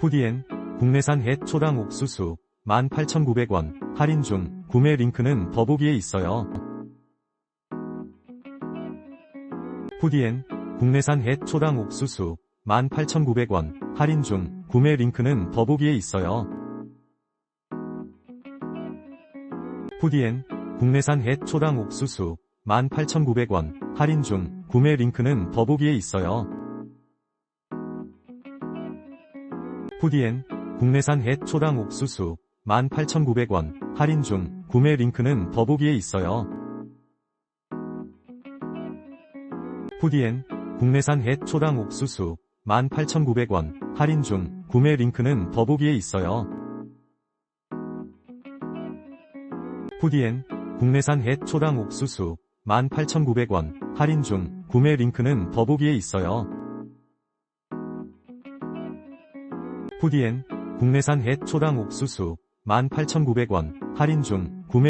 푸디엔 국내산 햇 초당 옥수수 18,900원 할인 중 구매 링크는 더보기에 있어요. 푸디엔 국내산 햇 초당 옥수수 18,900원 할인 중 구매 링크는 더보기에 있어요. 푸디엔 국내산 햇 초당 옥수수 18,900원 할인 중 구매 링크는 더보기에 있어요. 푸디엔 국내산 햇 초당 옥수수 18,900원 할인 중 구매 링크는 더보기에 있어요. 푸디엔 국내산 햇 초당 옥수수 18,900원 할인 중 구매 링크는 더보기에 있어요. 푸디엔 국내산 햇 초당 옥수수 18,900원 할인 중 구매 링크는 더보기에 있어요. 푸디엔 국내산 햇 초당 옥수수 18,900원 할인 중